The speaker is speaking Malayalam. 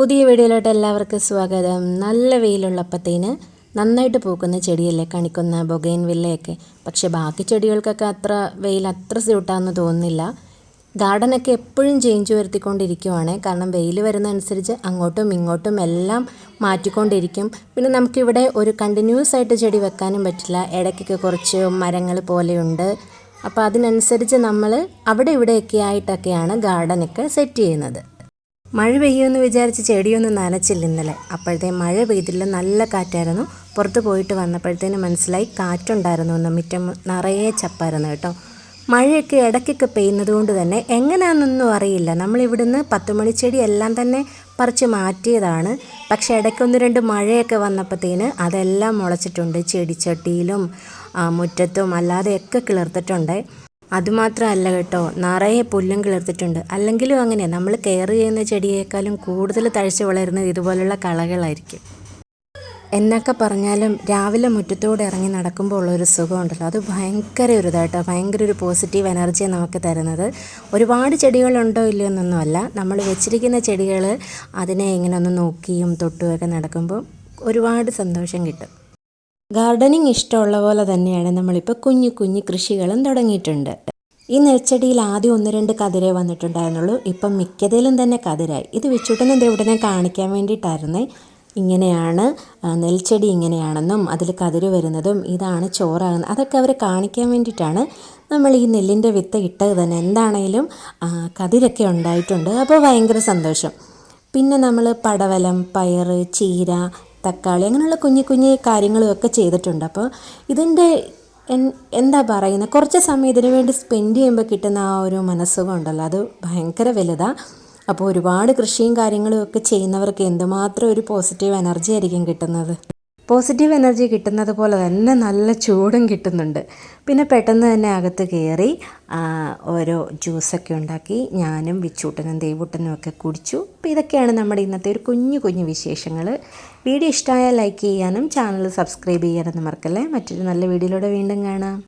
പുതിയ വീഡിയോയിലോട്ട് എല്ലാവർക്കും സ്വാഗതം. നല്ല വെയിലുള്ളപ്പത്തേന് നന്നായിട്ട് പൂക്കുന്ന ചെടിയല്ലേ കണിക്കുന്ന ബൊഗൈൻ വില്ലയൊക്കെ. പക്ഷെ ബാക്കി ചെടികൾക്കൊക്കെ അത്ര വെയിൽ അത്ര സ്യൂട്ടാന്ന് തോന്നുന്നില്ല. ഗാർഡനൊക്കെ എപ്പോഴും ചേഞ്ച് വരുത്തിക്കൊണ്ടിരിക്കുവാണ്. കാരണം വെയിൽ വരുന്നതനുസരിച്ച് അങ്ങോട്ടും ഇങ്ങോട്ടും എല്ലാം മാറ്റിക്കൊണ്ടിരിക്കും. പിന്നെ നമുക്കിവിടെ ഒരു കണ്ടിന്യൂസ് ആയിട്ട് ചെടി വെക്കാനും പറ്റില്ല. ഇടയ്ക്കൊക്കെ കുറച്ച് മരങ്ങൾ പോലെയുണ്ട്. അപ്പോൾ അതിനനുസരിച്ച് നമ്മൾ അവിടെ ഇവിടെയൊക്കെ ആയിട്ടൊക്കെയാണ് ഗാർഡനൊക്കെ സെറ്റ് ചെയ്യുന്നത്. മഴ പെയ്യുമെന്ന് വിചാരിച്ച് ചെടിയൊന്നും നനച്ചില്ല ഇന്നലെ. അപ്പോഴത്തെ മഴ പെയ്തില്ല നല്ല കാറ്റായിരുന്നു. പുറത്ത് പോയിട്ട് വന്നപ്പോഴത്തേന് മനസ്സിലായി കാറ്റുണ്ടായിരുന്നു എന്ന്. മുറ്റം നിറയെ ചപ്പായിരുന്നു കേട്ടോ. മഴയൊക്കെ ഇടയ്ക്കൊക്കെ പെയ്യുന്നത് കൊണ്ട് തന്നെ എങ്ങനെയാണെന്നൊന്നും അറിയില്ല. നമ്മളിവിടുന്ന് പത്ത് ചെടി എല്ലാം തന്നെ പറിച്ച് മാറ്റിയതാണ്. പക്ഷേ ഇടയ്ക്കൊന്ന് രണ്ട് മഴയൊക്കെ വന്നപ്പോഴത്തേന് അതെല്ലാം മുളച്ചിട്ടുണ്ട്. ചെടിച്ചട്ടിയിലും മുറ്റത്തും അല്ലാതെയൊക്കെ കിളിർത്തിട്ടുണ്ട്. അതുമാത്രമല്ല കേട്ടോ. നിറയെ പുല്ലും കിളിർത്തിട്ടുണ്ട്. അല്ലെങ്കിലും അങ്ങനെ നമ്മൾ കെയർ ചെയ്യുന്ന ചെടിയേക്കാളും കൂടുതൽ തഴച്ച് വളരുന്നത് ഇതുപോലുള്ള കളകളായിരിക്കും. എന്നൊക്കെ പറഞ്ഞാലും രാവിലെ മുറ്റത്തോടെ ഇറങ്ങി നടക്കുമ്പോൾ ഉള്ളൊരു സുഖമുണ്ടല്ലോ. അത് ഭയങ്കര ഒരു ഇതാട്ടോ. ഭയങ്കര ഒരു പോസിറ്റീവ് എനർജിയാണ് നമുക്ക് തരുന്നത്. ഒരുപാട് ചെടികളുണ്ടോ ഇല്ലയോ എന്നൊന്നുമല്ല. നമ്മൾ വെച്ചിരിക്കുന്ന ചെടികൾ അതിനെ ഇങ്ങനെ ഒന്ന് നോക്കിയും തൊട്ടുമൊക്കെ നടക്കുമ്പോൾ ഒരുപാട് സന്തോഷം കിട്ടും. ഗാർഡനിങ് ഇഷ്ടമുള്ള പോലെ തന്നെയാണ് നമ്മളിപ്പോൾ കുഞ്ഞു കുഞ്ഞു കൃഷികളും തുടങ്ങിയിട്ടുണ്ട്. ഈ നെൽച്ചെടിയിൽ ആദ്യം ഒന്ന് രണ്ട് കതിരേ വന്നിട്ടുണ്ടായിരുന്നുള്ളൂ. ഇപ്പം മിക്കതിലും തന്നെ കതിരായി. ഇത് വിച്ചുട്ടനെ ഉടനെ കാണിക്കാൻ വേണ്ടിയിട്ടായിരുന്നേ. ഇങ്ങനെയാണ് നെൽച്ചെടി ഇങ്ങനെയാണെന്നും അതിൽ കതിര് വരുന്നതും ഇതാണ് ചോറാകുന്നത്. അതൊക്കെ അവരെ കാണിക്കാൻ വേണ്ടിയിട്ടാണ് നമ്മൾ ഈ നെല്ലിന്റെ വിത്ത് ഇട്ടത് തന്നെ. എന്താണേലും കതിരൊക്കെ ഉണ്ടായിട്ടുണ്ട്. അപ്പോൾ ഭയങ്കര സന്തോഷം. പിന്നെ നമ്മൾ പടവലം പയർ ചീര തക്കാളി അങ്ങനെയുള്ള കുഞ്ഞു കുഞ്ഞു കാര്യങ്ങളും ഒക്കെ ചെയ്തിട്ടുണ്ട്. അപ്പോൾ ഇതിന്റെ എന്താ പറയുന്നത് കുറച്ച് സമയം ഇതിനു വേണ്ടി സ്പെൻഡ് ചെയ്യുമ്പോൾ കിട്ടുന്ന ആ ഒരു മനസ്സുഖം ഉണ്ടല്ലോ. അത് ഭയങ്കര വലുതാണ് അപ്പോൾ ഒരുപാട് കൃഷിയും കാര്യങ്ങളും ഒക്കെ ചെയ്യുന്നവർക്ക് എന്തുമാത്രം ഒരു പോസിറ്റീവ് എനർജി ആയിരിക്കും കിട്ടുന്നത്? പോസിറ്റീവ് എനർജി കിട്ടുന്നത് പോലെ തന്നെ നല്ല ചൂടും കിട്ടുന്നുണ്ട്. പിന്നെ പെട്ടെന്ന് തന്നെ അകത്ത് കയറി ഓരോ ജ്യൂസൊക്കെ ഉണ്ടാക്കി ഞാനും വിച്ചൂട്ടനും ദേവൂട്ടനും ഒക്കെ കുടിച്ചു. അപ്പോൾ ഇതൊക്കെയാണ് നമ്മുടെ ഇന്നത്തെ ഒരു കുഞ്ഞു കുഞ്ഞു വിശേഷങ്ങൾ. വീഡിയോ ഇഷ്ടമായാൽ ലൈക്ക് ചെയ്യാനും ചാനൽ സബ്സ്ക്രൈബ് ചെയ്യാനൊന്നും മറക്കല്ലേ? മറ്റൊരു നല്ല വീഡിയോയിലൂടെ വീണ്ടും കാണാം.